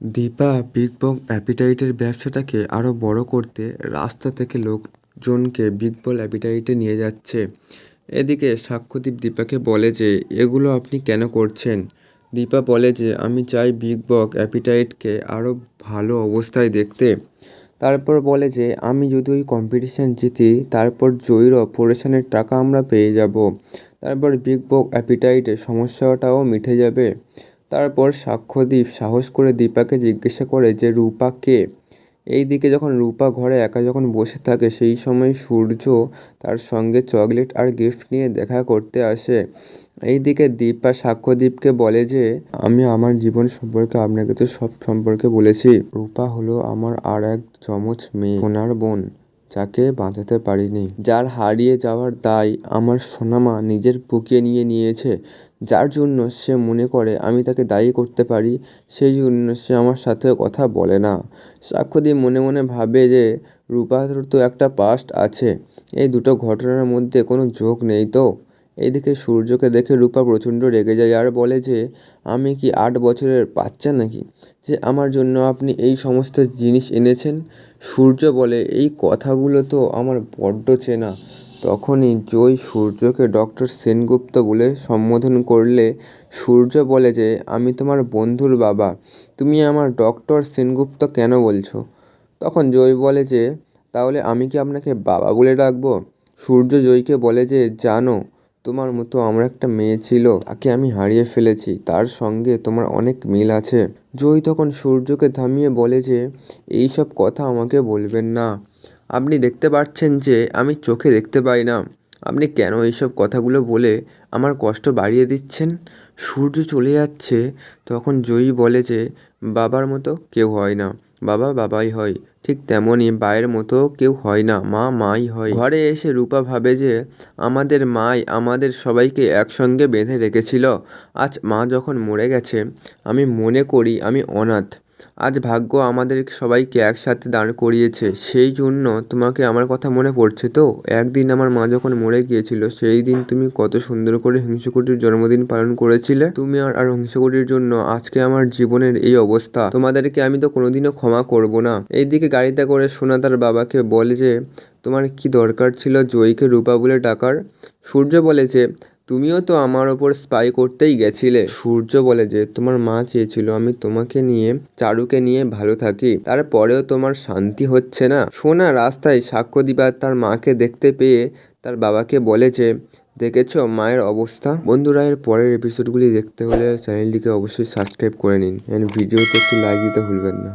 Dipa big বক অ্যাপিটাইটের ব্যবসাটাকে আরও বড় করতে রাস্তা থেকে লোকজনকে বিগ বল অ্যাপিটাইটে নিয়ে যাচ্ছে। এদিকে সাক্ষ্যদীপ দীপাকে বলে যে, এগুলো আপনি কেন করছেন? দীপা বলে যে, আমি চাই বিগ বক অ্যাপিটাইটকে আরও ভালো অবস্থায় দেখতে। তারপর বলে যে, আমি যদি ওই কম্পিটিশান জিতি, তারপর জয়ীর অপারেশনের টাকা আমরা পেয়ে যাব। তারপর বিগ বক অ্যাপিটাইটের সমস্যাটাও মিটে যাবে। তারপর সাক্ষ্যদীপ সাহস করে দীপাকে জিজ্ঞাসা করে যে, রূপা কে? এই দিকে যখন রূপা ঘরে একা যখন বসে থাকে, সেই সময় সূর্য তার সঙ্গে চকলেট আর গিফট নিয়ে দেখা করতে আসে। এইদিকে দীপা সাক্ষ্যদীপকে বলে যে, আমি আমার জীবন সম্পর্কে আপনাকে তো সব সম্পর্কে বলেছি। রূপা হলো আমার আর এক যমজ মেয়ে, সোনার বোন। যাকে বাঁচাতে পারিনি। যার হারিয়ে যাওয়ার দায় আমার সোনামা নিজের বুকে নিয়ে নিয়েছে। যার জন্য সে মনে করে, আমি তাকে দায়ী করতে পারি, সেই জন্য সে আমার সাথে কথা বলে না। সাক্ষ্যদীপ মনে মনে ভাবে যে, রূপার তো একটা পাস্ট আছে। এই দুটো ঘটনার মধ্যে কোনো যোগ নেই তো? এইদিকে সূর্যকে দেখে রূপা প্রচণ্ড রেগে যায় আর বলে যে, আমি কি আট বছরের বাচ্চা নাকি? যে আমার জন্য আপনি এই সমস্ত জিনিস এনেছেন? সূর্য বলে, এই কথাগুলো তো আমার বড্ড চেনা। তখনই জয় সূর্যকে ডক্টর সেনগুপ্ত বলে সম্বোধন করলে সূর্য বলে যে, আমি তোমার বন্ধুর বাবা। তুমি আমার ডক্টর সেনগুপ্ত কেন বলছো? তখন জয় বলে যে, তাহলে আমি কি আপনাকে বাবা বলে ডাকবো? সূর্য জয়কে বলে যে, জানো তোমার মতো আমার একটা মেয়ে ছিল, তাকে আমি হারিয়ে ফেলেছি। তার সঙ্গে তোমার অনেক মিল আছে। জয় তখন সূর্যকে থামিয়ে বলে যে এই সব কথা আমাকে বলবেন না। আপনি দেখতে পাচ্ছেন যে, আমি চোখে দেখতে পাই না। আপনি কেন এইসব কথাগুলো বলে আমার কষ্ট বাড়িয়ে দিচ্ছেন? সূর্য চলে যাচ্ছে, তখন জয়ী বলে যে, বাবার মতো কেউ হয় না। বাবা, বাবাই হয়। ঠিক তেমনই বায়ের মতো কেউ হয় না, মা, মাই হয়। ঘরে এসে রূপা ভাবে যে, আমাদের মাই আমাদের সবাইকে একসঙ্গে বেঁধে রেখেছিল। আজ মা যখন মরে গেছে, আমি মনে করি আমি অনাথ। আজ ভাগ্য আমাদের সবাইকে একসাথে দাঁড় করিয়েছে। সেই জন্য তোমাকে আমার কথা মনে পড়ছে তো? একদিন আমার মা যখন মরে গিয়েছিল, সেই দিন তুমি কত সুন্দর করে হিংসুকুটির জন্মদিন পালন করেছিলে। তুমি আর আর হিংসুকুটির জন্য আজকে আমার জীবনের এই অবস্থা। তোমাদেরকে আমি তো কোনোদিনও ক্ষমা করব না। এইদিকে গাড়িতে করে সোনা তার বাবাকে বলে যে, তোমার কি দরকার ছিল জয়ীকে রূপা বলে ডাকার? সূর্য বলে যে তুমিও তো আমার ওপর স্পাই করতেই গেছিলে। সূর্য বলে যে, তোমার মা চেয়েছিল আমি তোমাকে নিয়ে, চারুকে নিয়ে ভালো থাকি। তারপরেও তোমার শান্তি হচ্ছে না। সোনা রাস্তায় সাক্ষ্য দিবার তার মাকে দেখতে পেয়ে তার বাবাকে বলে যে, দেখেছ মায়ের অবস্থা? বন্ধুরা, এর পরের এপিসোডগুলি দেখতে হলে চ্যানেলটিকে অবশ্যই সাবস্ক্রাইব করে নিন। অ্যান্ড ভিডিওতে একটু লাইক দিতে ভুলবেন না।